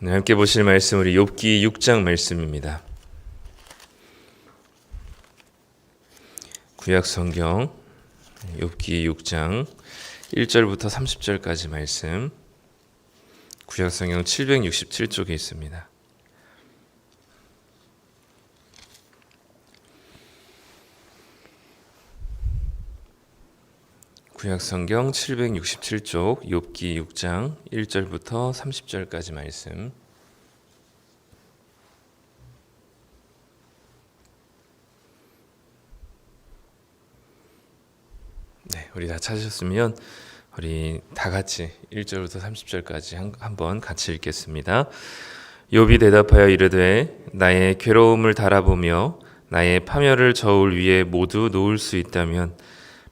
오늘 함께 보실 말씀 우리 욥기 6장 말씀입니다. 구약 성경 욥기 6장 1절부터 30절까지 말씀 구약 성경 767쪽에 있습니다. 구약 성경 767쪽 욥기 6장 1절부터 30절까지 말씀. 네, 우리 다 찾으셨으면 우리 다 같이 1절부터 30절까지 한, 한번 같이 읽겠습니다. 욥이 대답하여 이르되 나의 괴로움을 달아보며 나의 파멸을 저울 위에 모두 놓을 수 있다면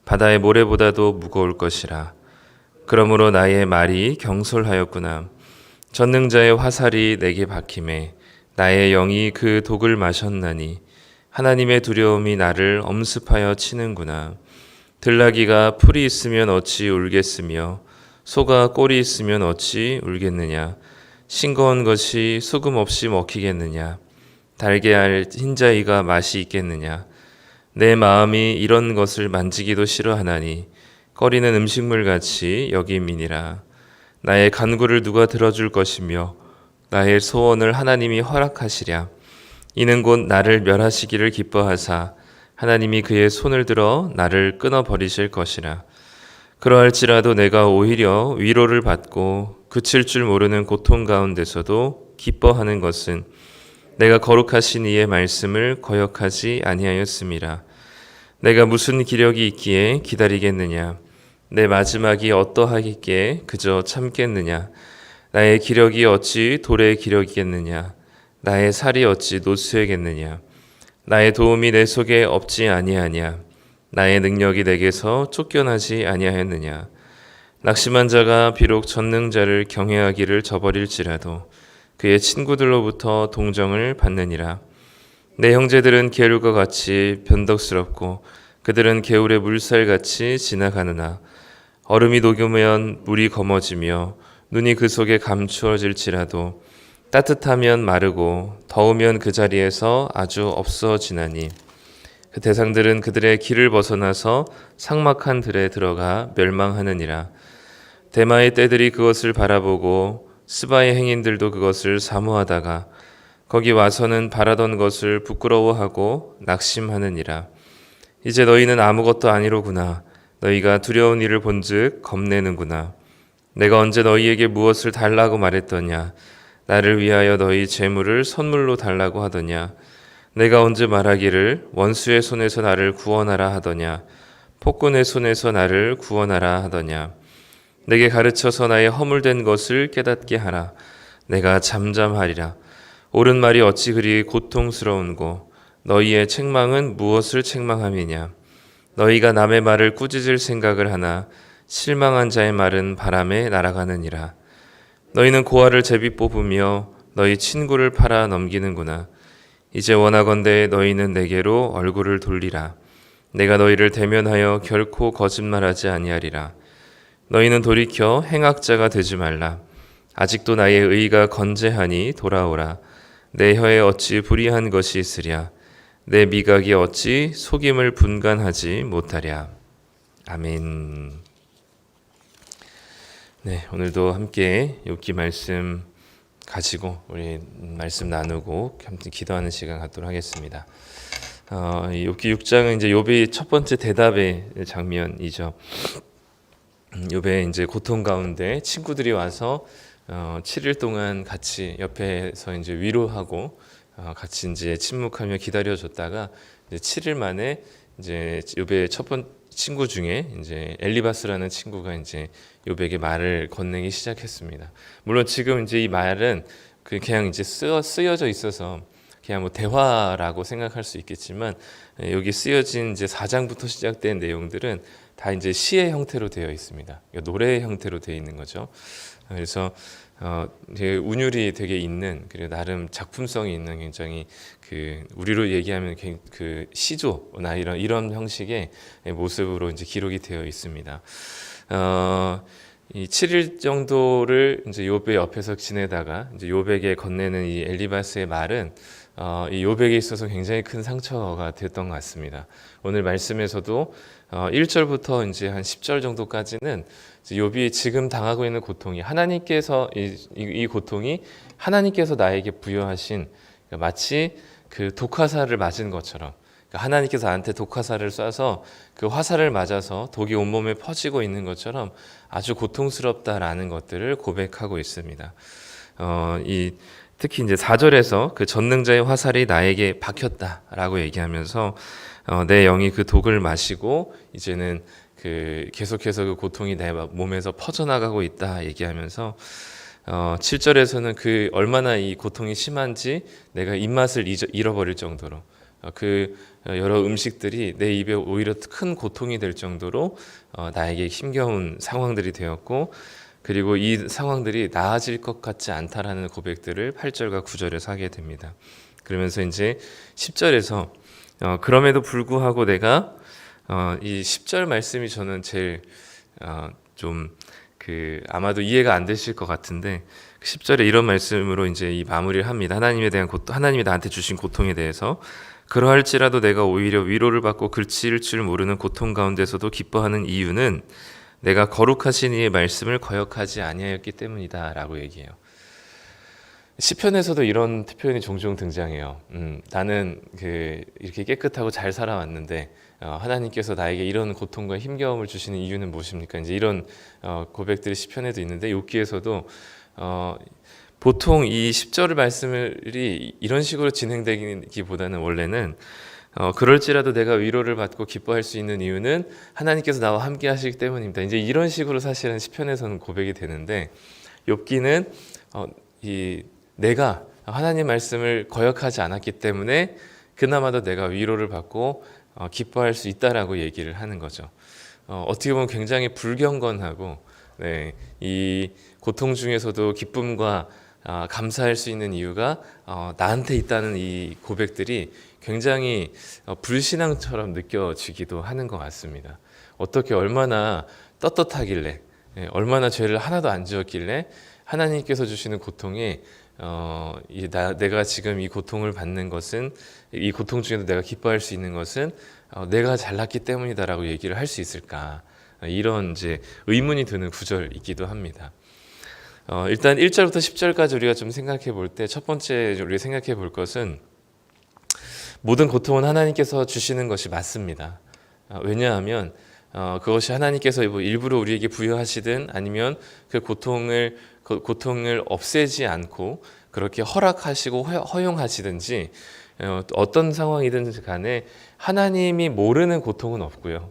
바다의 모래보다도 무거울 것이라. 그러므로 나의 말이 경솔하였구나. 전능자의 화살이 내게 박힘에 나의 영이 그 독을 마셨나니 하나님의 두려움이 나를 엄습하여 치는구나. 들나귀가 풀이 있으면 어찌 울겠으며 소가 꼴이 있으면 어찌 울겠느냐. 싱거운 것이 소금 없이 먹히겠느냐. 달걀 흰자위가 맛이 있겠느냐. 내 마음이 이런 것을 만지기도 싫어하나니 꺼리는 음식물 같이 여김이니라. 나의 간구를 누가 들어줄 것이며 나의 소원을 하나님이 허락하시랴. 이는 곧 나를 멸하시기를 기뻐하사 하나님이 그의 손을 들어 나를 끊어 버리실 것이라. 그러할지라도 내가 오히려 위로를 받고 그칠 줄 모르는 고통 가운데서도 기뻐하는 것은 내가 거룩하신 이의 말씀을 거역하지 아니하였음이라. 내가 무슨 기력이 있기에 기다리겠느냐? 내 마지막이 어떠하겠기에 그저 참겠느냐? 나의 기력이 어찌 돌의 기력이겠느냐? 나의 살이 어찌 노수에겠느냐? 나의 도움이 내 속에 없지 아니하냐? 나의 능력이 내게서 쫓겨나지 아니하였느냐? 낙심한 자가 비록 전능자를 경외하기를 저버릴지라도 그의 친구들로부터 동정을 받느니라. 내 형제들은 게을과 같이 변덕스럽고 그들은 개울의 물살같이 지나가느나 얼음이 녹으면 물이 검어지며 눈이 그 속에 감추어질지라도 따뜻하면 마르고 더우면 그 자리에서 아주 없어지나니. 그 대상들은 그들의 길을 벗어나서 상막한 들에 들어가 멸망하느니라. 대마의 떼들이 그것을 바라보고 스바의 행인들도 그것을 사모하다가 거기 와서는 바라던 것을 부끄러워하고 낙심하느니라. 이제 너희는 아무것도 아니로구나. 너희가 두려운 일을 본즉 겁내는구나. 내가 언제 너희에게 무엇을 달라고 말했더냐? 나를 위하여 너희 재물을 선물로 달라고 하더냐? 내가 언제 말하기를 원수의 손에서 나를 구원하라 하더냐? 폭군의 손에서 나를 구원하라 하더냐? 내게 가르쳐서 나의 허물된 것을 깨닫게 하라. 내가 잠잠하리라. 옳은 말이 어찌 그리 고통스러운고 너희의 책망은 무엇을 책망함이냐? 너희가 남의 말을 꾸짖을 생각을 하나 실망한 자의 말은 바람에 날아가느니라. 너희는 고아를 제비 뽑으며 너희 친구를 팔아 넘기는구나. 이제 원하건대 너희는 내게로 얼굴을 돌리라. 내가 너희를 대면하여 결코 거짓말하지 아니하리라. 너희는 돌이켜 행악자가 되지 말라. 아직도 나의 의가 건재하니 돌아오라 내 혀에 어찌 불의한 것이 있으랴 내 미각이 어찌 속임을 분간하지 못하랴 아멘. 네, 오늘도 함께 욥기 말씀 가지고 우리 말씀 나누고 함께 기도하는 시간 갖도록 하겠습니다. 어, 욥기 6장은 이제 욥의 첫 번째 대답의 장면이죠. 욥의 이제 고통 가운데 친구들이 와서 어, 7일 동안 같이 옆에서 이제 위로하고 어, 같이 이제 침묵하며 기다려줬다가 이제 7일 만에 이제 욥의 첫번 친구 중에 이제 엘리바스라는 친구가 이제 욥에게 말을 건네기 시작했습니다. 물론 지금 이제 이 말은 그 그냥 이제 쓰여, 쓰여져 있어서 그냥 뭐 대화라고 생각할 수 있겠지만 예, 여기 쓰여진 이제 4장부터 시작된 내용들은 다 이제 시의 형태로 되어 있습니다. 그러니까 노래의 형태로 되어 있는 거죠. 그래서 어, 되게 운율이 되게 있는 그리고 나름 작품성이 있는 굉장히 그 우리로 얘기하면 그 시조나 이런 이런 형식의 모습으로 이제 기록이 되어 있습니다. 어, 이 7일 정도를 이제 욥의 옆에서 지내다가 이제 욥에게 건네는 이 엘리바스의 말은 어, 이 욥에게 있어서 굉장히 큰 상처가 됐던 것 같습니다. 오늘 말씀에서도 어, 1절부터 이제 한 10절 정도까지는 욥이 지금 당하고 있는 고통이 하나님께서 이, 이, 이 고통이 하나님께서 나에게 부여하신 그러니까 마치 그 독화살을 맞은 것처럼 그러니까 하나님께서 나한테 독화살을 쏴서 그 화살을 맞아서 독이 온몸에 퍼지고 있는 것처럼 아주 고통스럽다라는 것들을 고백하고 있습니다. 어, 이 특히 이제 4절에서 그 전능자의 화살이 나에게 박혔다라고 얘기하면서 어, 내 영이 그 독을 마시고 이제는 그 계속해서 그 고통이 내 몸에서 퍼져나가고 있다 얘기하면서 어, 7절에서는 그 얼마나 이 고통이 심한지 내가 입맛을 잊어, 잃어버릴 정도로 어, 그 여러 음식들이 내 입에 오히려 큰 고통이 될 정도로 어, 나에게 힘겨운 상황들이 되었고 그리고 이 상황들이 나아질 것 같지 않다라는 고백들을 8절과 9절에서 하게 됩니다. 그러면서 이제 10절에서 어, 그럼에도 불구하고 내가 어, 이 10절 말씀이 저는 제일 어, 좀그 아마도 이해가 안 되실 것 같은데 10절에 이런 말씀으로 이제 이 마무리를 합니다. 하나님에 대한 고통, 하나님이 나한테 주신 고통에 대해서 그러할지라도 내가 오히려 위로를 받고 그칠 줄 모르는 고통 가운데서도 기뻐하는 이유는 내가 거룩하신 이의 말씀을 거역하지 아니하였기 때문이다라고 얘기해요. 시편에서도 이런 표현이 종종 등장해요. 음, 나는 그 이렇게 깨끗하고 잘 살아왔는데 어, 하나님께서 나에게 이런 고통과 힘겨움을 주시는 이유는 무엇입니까? 이제 이런 어, 고백들이 시편에도 있는데 욥기에서도 어, 보통 이 10절의 말씀이 이런 식으로 진행되기보다는 원래는 어, 그럴지라도 내가 위로를 받고 기뻐할 수 있는 이유는 하나님께서 나와 함께 하시기 때문입니다. 이제 이런 식으로 사실은 시편에서는 고백이 되는데 욥기는 어, 이 내가 하나님 말씀을 거역하지 않았기 때문에 그나마도 내가 위로를 받고 어, 기뻐할 수 있다라고 얘기를 하는 거죠. 어, 어떻게 보면 굉장히 불경건하고 네, 이 고통 중에서도 기쁨과 아, 감사할 수 있는 이유가 어, 나한테 있다는 이 고백들이 굉장히 어, 불신앙처럼 느껴지기도 하는 것 같습니다. 어떻게 얼마나 떳떳하길래, 예, 얼마나 죄를 하나도 안 지었길래 하나님께서 주시는 고통이 어, 이 나, 내가 지금 이 고통을 받는 것은 이 고통 중에도 내가 기뻐할 수 있는 것은 어, 내가 잘났기 때문이다라고 얘기를 할 수 있을까 이런 이제 의문이 드는 구절이기도 합니다. 어, 일단 1절부터 10절까지 우리가 좀 생각해 볼 때 첫 번째 우리가 생각해 볼 것은 모든 고통은 하나님께서 주시는 것이 맞습니다. 어, 왜냐하면 어, 그것이 하나님께서 뭐 일부러 우리에게 부여하시든 아니면 그 고통을 그 고통을 없애지 않고 그렇게 허락하시고 허용하시든지 어, 어떤 상황이든 간에 하나님이 모르는 고통은 없고요.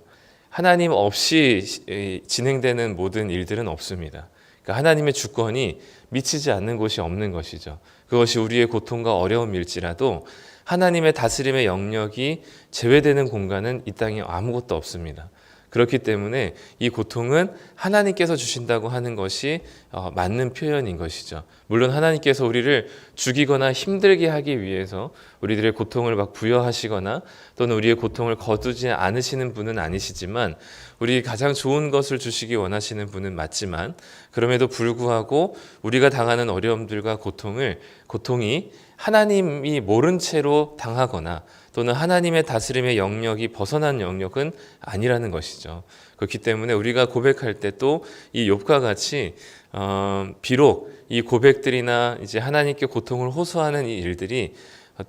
하나님 없이 진행되는 모든 일들은 없습니다. 그러니까 하나님의 주권이 미치지 않는 곳이 없는 것이죠. 그것이 우리의 고통과 어려움일지라도 하나님의 다스림의 영역이 제외되는 공간은 이 땅에 아무것도 없습니다. 그렇기 때문에 이 고통은 하나님께서 주신다고 하는 것이 어, 맞는 표현인 것이죠. 물론 하나님께서 우리를 죽이거나 힘들게 하기 위해서 우리들의 고통을 막 부여하시거나 또는 우리의 고통을 거두지 않으시는 분은 아니시지만 우리 가장 좋은 것을 주시기 원하시는 분은 맞지만 그럼에도 불구하고 우리가 당하는 어려움들과 고통을 고통이 하나님이 모른 채로 당하거나 또는 하나님의 다스림의 영역이 벗어난 영역은 아니라는 것이죠. 그렇기 때문에 우리가 고백할 때 또 이 욥과 같이 어, 비록 이 고백들이나 이제 하나님께 고통을 호소하는 이 일들이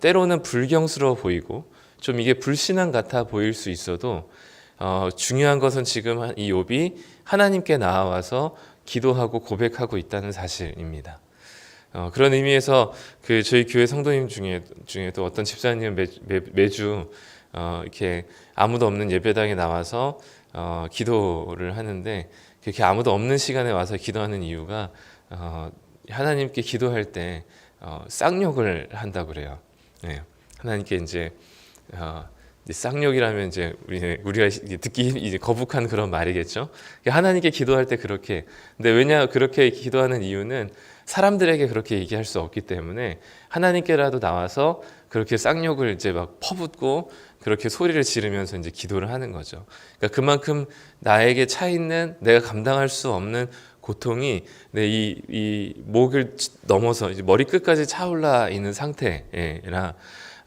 때로는 불경스러워 보이고 좀 이게 불신앙 같아 보일 수 있어도 어, 중요한 것은 지금 이 욥이 하나님께 나와서 기도하고 고백하고 있다는 사실입니다. 어, 그런 의미에서 그 저희 교회 성도님 중에 중에도 어떤 집사님은 매, 매, 매주 어, 이렇게 아무도 없는 예배당에 나와서 어, 기도를 하는데 그렇게 아무도 없는 시간에 와서 기도하는 이유가 어, 하나님께 기도할 때 어, 쌍욕을 한다 그래요. 네. 하나님께 이제 어, 쌍욕이라면 이제 우리 우리가 듣기 이제 거북한 그런 말이겠죠. 하나님께 기도할 때 그렇게. 근데 왜냐 그렇게 기도하는 이유는 사람들에게 그렇게 얘기할 수 없기 때문에 하나님께라도 나와서 그렇게 쌍욕을 이제 막 퍼붓고 그렇게 소리를 지르면서 이제 기도를 하는 거죠. 그러니까 그만큼 나에게 차 있는 내가 감당할 수 없는 고통이 내 이 이 목을 치- 넘어서 머리 끝까지 차올라 있는 상태라 아,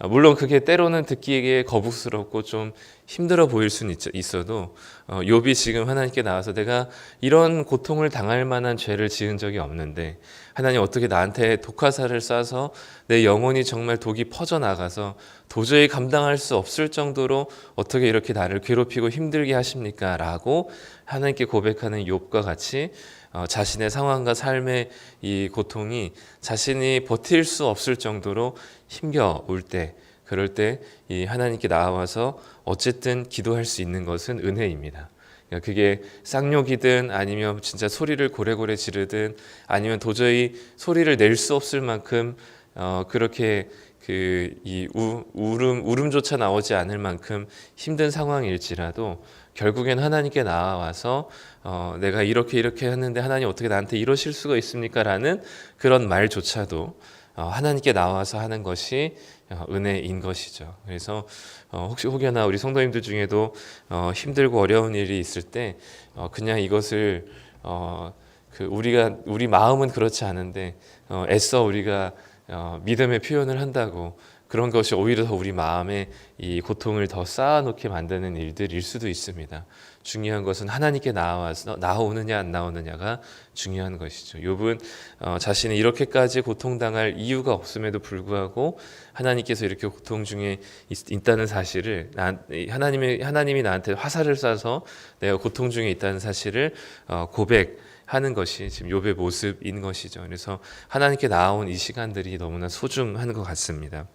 물론 그게 때로는 듣기에 거북스럽고 좀 힘들어 보일 수는 있, 있어도 어, 욥이 지금 하나님께 나와서 내가 이런 고통을 당할 만한 죄를 지은 적이 없는데 하나님 어떻게 나한테 독화살을 쏴서 내 영혼이 정말 독이 퍼져 나가서 도저히 감당할 수 없을 정도로 어떻게 이렇게 나를 괴롭히고 힘들게 하십니까? 라고 하나님께 고백하는 욥과 같이 어, 자신의 상황과 삶의 이 고통이 자신이 버틸 수 없을 정도로 힘겨울 때 그럴 때 이 하나님께 나와서 어쨌든 기도할 수 있는 것은 은혜입니다. 그러니까 그게 쌍욕이든 아니면 진짜 소리를 고래고래 지르든 아니면 도저히 소리를 낼 수 없을 만큼 어 그렇게 그 이 울음 울음조차 나오지 않을 만큼 힘든 상황일지라도 결국엔 하나님께 나와서 어 내가 이렇게 이렇게 했는데 하나님 어떻게 나한테 이러실 수가 있습니까라는 그런 말조차도 어 하나님께 나와서 하는 것이 어, 은혜인 것이죠. 그래서 어, 혹시 혹여나 우리 성도님들 중에도 어, 힘들고 어려운 일이 있을 때 어, 그냥 이것을 어, 그 우리가 우리 마음은 그렇지 않은데 어, 애써 우리가 어, 믿음의 표현을 한다고 그런 것이 오히려 더 우리 마음에 이 고통을 더 쌓아놓게 만드는 일들일 수도 있습니다. 중요한 것은 하나님께 나와서 나오느냐 안 나오느냐가 중요한 것이죠. 욥은 어, 자신이 이렇게까지 고통당할 이유가 없음에도 불구하고 하나님께서 이렇게 고통 중에 있, 있다는 사실을 나, 하나님의 하나님이 나한테 화살을 쏴서 내가 고통 중에 있다는 사실을 어, 고백 하는 것이 지금 욥의 모습인 것이죠. 그래서 하나님께 나온 이 시간들이 너무나 소중한 것 같습니다.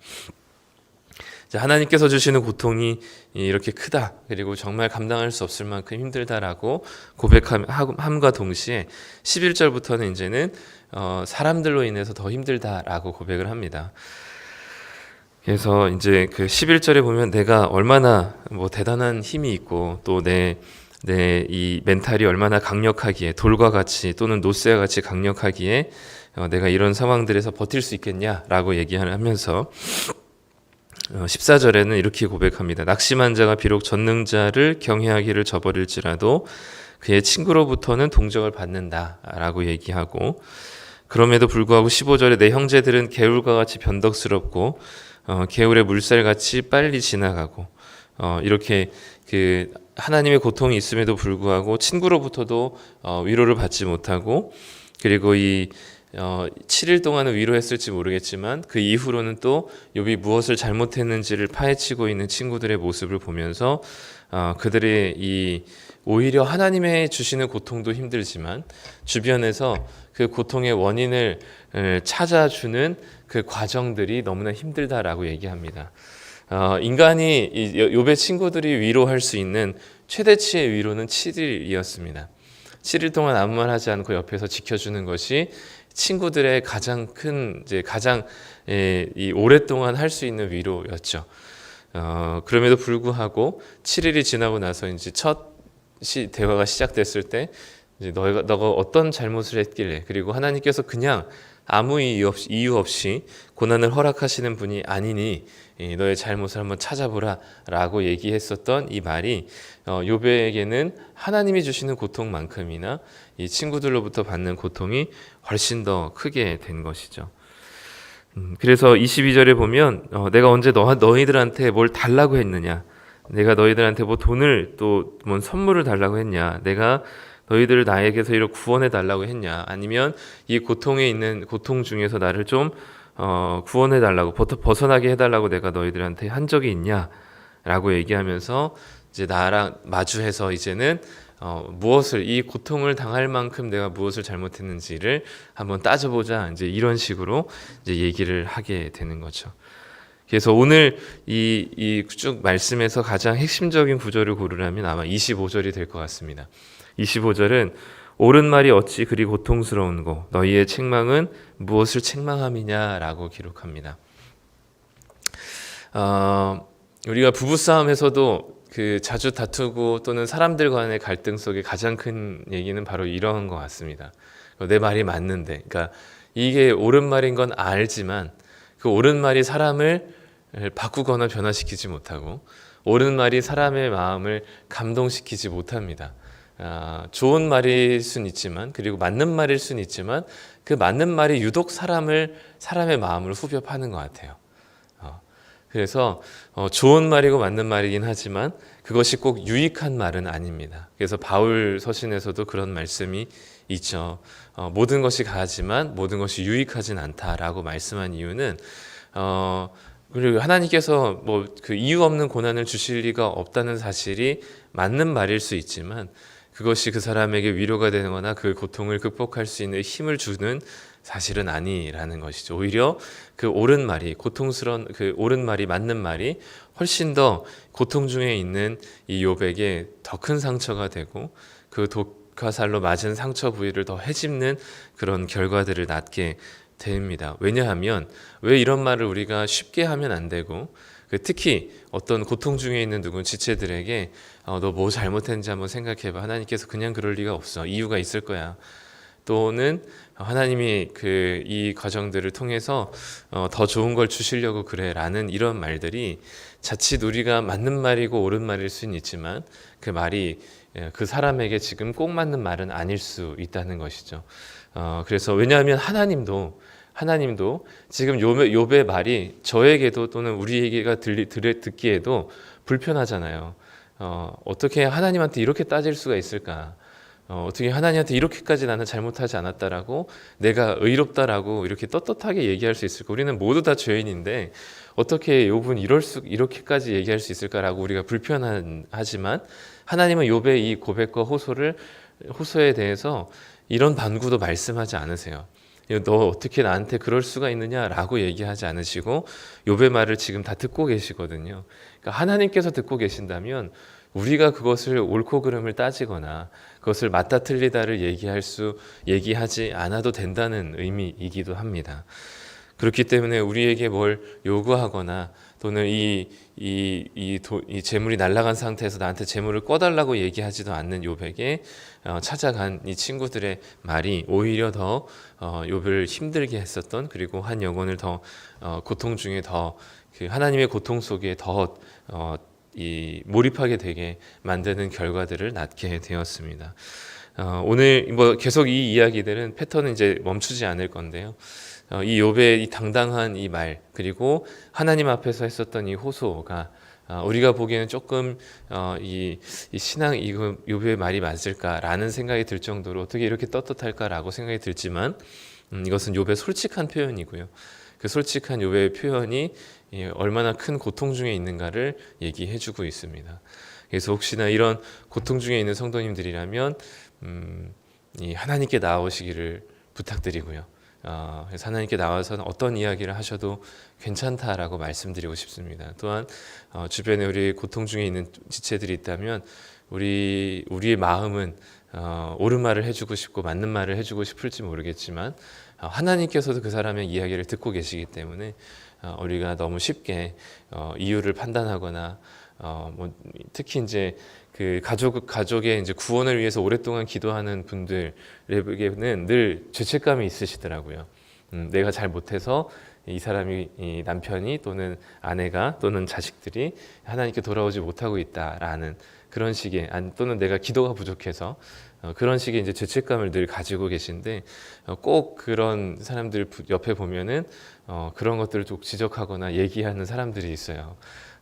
자, 하나님께서 주시는 고통이 이렇게 크다 그리고 정말 감당할 수 없을 만큼 힘들다라고 고백함과 동시에 11절부터는 이제는 어, 사람들로 인해서 더 힘들다라고 고백을 합니다. 그래서 이제 그 11절에 보면 내가 얼마나 뭐 대단한 힘이 있고 또내 내 이 멘탈이 얼마나 강력하기에 돌과 같이 또는 노쇠와 같이 강력하기에 어, 내가 이런 상황들에서 버틸 수 있겠냐라고 얘기하면서 어, 14절에는 이렇게 고백합니다. 낙심한 자가 비록 전능자를 경외하기를 저버릴지라도 그의 친구로부터는 동정을 받는다라고 얘기하고 그럼에도 불구하고 15절에 내 형제들은 개울과 같이 변덕스럽고 어, 개울의 물살같이 빨리 지나가고 어, 이렇게 그 하나님의 고통이 있음에도 불구하고 친구로부터도 어, 위로를 받지 못하고 그리고 이 어, 7일 동안은 위로했을지 모르겠지만 그 이후로는 또 욥이 무엇을 잘못했는지를 파헤치고 있는 친구들의 모습을 보면서 어, 그들의 이 오히려 하나님의 주시는 고통도 힘들지만 주변에서 그 고통의 원인을 에, 찾아주는 그 과정들이 너무나 힘들다라고 얘기합니다. 어, 인간이 이 욥의 친구들이 위로할 수 있는 최대치의 위로는 7일이었습니다. 7일 동안 아무 말 하지 않고 옆에서 지켜주는 것이 친구들의 가장 큰 이제 가장 에, 이 오랫동안 할 수 있는 위로였죠. 어, 그럼에도 불구하고 7일이 지나고 나서 이제 첫 시, 대화가 시작됐을 때 이제 너가 너가 어떤 잘못을 했길래 그리고 하나님께서 그냥 아무 이유 없이, 이유 없이 고난을 허락하시는 분이 아니니 이 너의 잘못을 한번 찾아보라라고 얘기했었던 이 말이 어, 요배에게는 하나님이 주시는 고통만큼이나 이 친구들로부터 받는 고통이 훨씬 더 크게 된 것이죠. 음, 그래서 22절에 보면 어, 내가 언제 너, 너희들한테 뭘 달라고 했느냐? 내가 너희들한테 뭐 돈을 또뭐 선물을 달라고 했냐? 내가 너희들을 나에게서 이렇게 구원해 달라고 했냐? 아니면 이 고통에 있는 고통 중에서 나를 좀 어, 구원해 달라고 벗어나게 해 달라고 내가 너희들한테 한 적이 있냐? 라고 얘기하면서 이제 나랑 마주해서 이제는 어, 무엇을 이 고통을 당할 만큼 내가 무엇을 잘못했는지를 한번 따져보자 이제 이런 식으로 이제 얘기를 하게 되는 거죠. 그래서 오늘 이 이 쭉 말씀에서 가장 핵심적인 구절을 고르라면 아마 25절이 될 것 같습니다. 25절은 옳은 말이 어찌 그리 고통스러운고 너희의 책망은 무엇을 책망함이냐라고 기록합니다. 어, 우리가 부부 싸움에서도 그 자주 다투고 또는 사람들 간의 갈등 속에 가장 큰 얘기는 바로 이런 것 같습니다. 내 말이 맞는데, 그러니까 이게 옳은 말인 건 알지만 그 옳은 말이 사람을 바꾸거나 변화시키지 못하고 옳은 말이 사람의 마음을 감동시키지 못합니다. 아, 좋은 말일 순 있지만 그리고 맞는 말일 순 있지만 그 맞는 말이 유독 사람을 사람의 마음을 후벼 파는 것 같아요. 어, 그래서 어, 좋은 말이고 맞는 말이긴 하지만 그것이 꼭 유익한 말은 아닙니다. 그래서 바울 서신에서도 그런 말씀이 있죠. 어, 모든 것이 가하지만 모든 것이 유익하진 않다라고 말씀한 이유는 어, 그리고 하나님께서 뭐 그 이유 없는 고난을 주실 리가 없다는 사실이 맞는 말일 수 있지만 그것이 그 사람에게 위로가 되거나 그 고통을 극복할 수 있는 힘을 주는 사실은 아니라는 것이죠. 오히려 그 옳은 말이 고통스러운 그 옳은 말이 맞는 말이 훨씬 더 고통 중에 있는 이 욥에게 더 큰 상처가 되고 그 독화살로 맞은 상처 부위를 더 해집는 그런 결과들을 낳게 됩니다. 왜냐하면 왜 이런 말을 우리가 쉽게 하면 안 되고 그 특히 어떤 고통 중에 있는 누군 지체들에게 어, 너 뭐 잘못했는지 한번 생각해봐. 하나님께서 그냥 그럴 리가 없어. 이유가 있을 거야. 또는 하나님이 그 이 과정들을 통해서 어, 더 좋은 걸 주시려고 그래라는 이런 말들이 자칫 우리가 맞는 말이고 옳은 말일 수는 있지만 그 말이 예, 그 사람에게 지금 꼭 맞는 말은 아닐 수 있다는 것이죠. 어, 그래서 왜냐하면 하나님도 하나님도 지금 욥의 말이 저에게도 또는 우리에게가 들리, 들, 듣기에도 불편하잖아요. 어, 어떻게 하나님한테 이렇게 따질 수가 있을까? 어, 어떻게 하나님한테 이렇게까지 나는 잘못하지 않았다라고 내가 의롭다라고 이렇게 떳떳하게 얘기할 수 있을까? 우리는 모두 다 죄인인데 어떻게 욥은 이럴 수 이렇게까지 얘기할 수 있을까라고 우리가 불편하지만 하나님은 욥의 이 고백과 호소를 호소에 대해서 이런 반구도 말씀하지 않으세요. 너 어떻게 나한테 그럴 수가 있느냐라고 얘기하지 않으시고 욥의 말을 지금 다 듣고 계시거든요. 그러니까 하나님께서 듣고 계신다면 우리가 그것을 옳고 그름을 따지거나 그것을 맞다 틀리다를 얘기할 수 얘기하지 않아도 된다는 의미이기도 합니다. 그렇기 때문에 우리에게 뭘 요구하거나 또는 이, 이, 이, 도, 이 재물이 날아간 상태에서 나한테 재물을 꺼달라고 얘기하지도 않는 요백에 어, 찾아간 이 친구들의 말이 오히려 더 어, 욥을 힘들게 했었던 그리고 한 영혼을 더 어, 고통 중에 더그 하나님의 고통 속에 더 어, 이 몰입하게 되게 만드는 결과들을 낳게 되었습니다. 어, 오늘 뭐 계속 이 이야기들은 패턴은 이제 멈추지 않을 건데요. 어, 이 욥의 이 당당한 이 말 그리고 하나님 앞에서 했었던 이 호소가 어, 우리가 보기에는 조금 어, 이, 이 신앙 이거 욥의 말이 맞을까라는 생각이 들 정도로 어떻게 이렇게 떳떳할까라고 생각이 들지만 음, 이것은 욥의 솔직한 표현이고요. 그 솔직한 욥의 표현이 이 얼마나 큰 고통 중에 있는가를 얘기해주고 있습니다. 그래서 혹시나 이런 고통 중에 있는 성도님들이라면 음, 이 하나님께 나오시기를 부탁드리고요. 어, 그래서 하나님께 나와서 어떤 이야기를 하셔도 괜찮다라고 말씀드리고 싶습니다. 또한 어, 주변에 우리 고통 중에 있는 지체들이 있다면 우리 우리의 마음은 어, 옳은 말을 해주고 싶고 맞는 말을 해주고 싶을지 모르겠지만 어, 하나님께서도 그 사람의 이야기를 듣고 계시기 때문에 어, 우리가 너무 쉽게 어, 이유를 판단하거나 어, 뭐 특히 이제 그 가족 가족의 이제 구원을 위해서 오랫동안 기도하는 분들에게는 늘 죄책감이 있으시더라고요. 음, 내가 잘 못해서 이 사람이 이 남편이 또는 아내가 또는 자식들이 하나님께 돌아오지 못하고 있다라는 그런 식의 안 또는 내가 기도가 부족해서 어, 그런 식의 이제 죄책감을 늘 가지고 계신데 어, 꼭 그런 사람들 부- 옆에 보면은 어, 그런 것들을 좀 지적하거나 얘기하는 사람들이 있어요.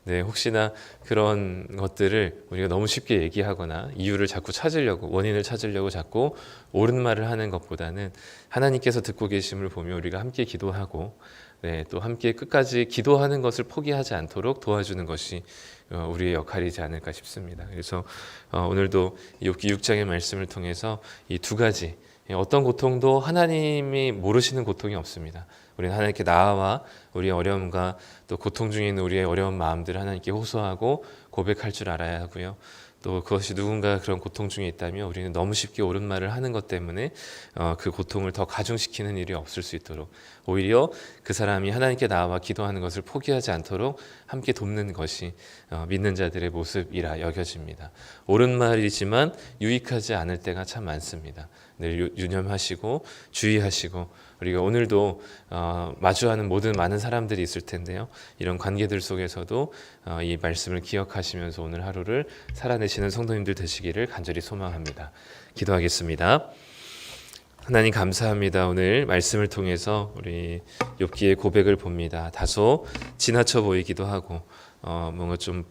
네, 혹시나 그런 것들을 우리가 너무 쉽게 얘기하거나 이유를 자꾸 찾으려고 원인을 찾으려고 자꾸 옳은 말을 하는 것보다는 하나님께서 듣고 계심을 보며 우리가 함께 기도하고 네, 또 함께 끝까지 기도하는 것을 포기하지 않도록 도와주는 것이 어, 우리의 역할이지 않을까 싶습니다. 그래서 어, 오늘도 욥기 6장의 말씀을 통해서 이 두 가지 예, 어떤 고통도 하나님이 모르시는 고통이 없습니다. 우리는 하나님께 나아와 우리의 어려움과 또 고통 중에 우리의 어려운 마음들을 하나님께 호소하고 고백할 줄 알아야 하고요. 또 그것이 누군가 그런 고통 중에 있다면 우리는 너무 쉽게 옳은 말을 하는 것 때문에 어, 그 고통을 더 가중시키는 일이 없을 수 있도록 오히려 그 사람이 하나님께 나와 기도하는 것을 포기하지 않도록 함께 돕는 것이 어, 믿는 자들의 모습이라 여겨집니다. 옳은 말이지만 유익하지 않을 때가 참 많습니다. 늘 유- 유념하시고 주의하시고 우리가 오늘도 어, 마주하는 모든 많은 사람들이 있을 텐데요. 이런 관계들 속에서도 어, 이 말씀을 기억하시면서 오늘 하루를 살아내시는 성도님들 되시기를 간절히 소망합니다. 기도하겠습니다. 하나님 감사합니다. 오늘 말씀을 통해서 우리 욥기의 고백을 봅니다. 다소 지나쳐 보이기도 하고 어, 뭔가 좀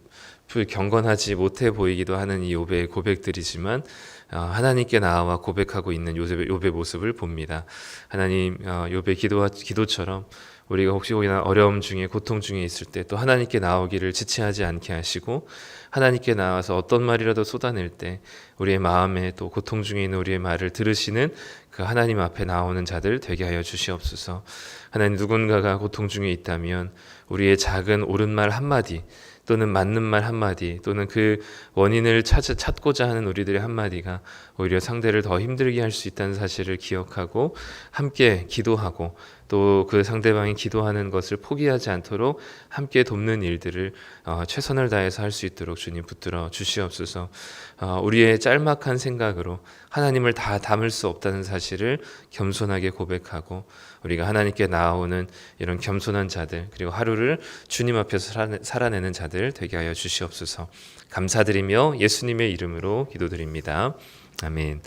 불- 경건하지 못해 보이기도 하는 이 욥의 고백들이지만 어, 하나님께 나와 고백하고 있는 욥의, 욥의 모습을 봅니다. 하나님 어, 욥의 기도와 기도처럼 우리가 혹시 혹이나 어려움 중에 고통 중에 있을 때 또 하나님께 나오기를 지체하지 않게 하시고 하나님께 나와서 어떤 말이라도 쏟아낼 때 우리의 마음에 또 고통 중에 있는 우리의 말을 들으시는 그 하나님 앞에 나오는 자들 되게 하여 주시옵소서. 하나님 누군가가 고통 중에 있다면 우리의 작은 옳은 말 한마디 또는 맞는 말 한마디 또는 그 원인을 찾, 찾고자 하는 우리들의 한마디가 오히려 상대를 더 힘들게 할 수 있다는 사실을 기억하고 함께 기도하고 또 그 상대방이 기도하는 것을 포기하지 않도록 함께 돕는 일들을 어, 최선을 다해서 할 수 있도록 주님 붙들어 주시옵소서. 어, 우리의 짤막한 생각으로 하나님을 다 담을 수 없다는 사실을 겸손하게 고백하고 우리가 하나님께 나아오는 이런 겸손한 자들 그리고 하루를 주님 앞에서 살아내, 살아내는 자들 되게 하여 주시옵소서. 감사드리며 예수님의 이름으로 기도드립니다. 아멘.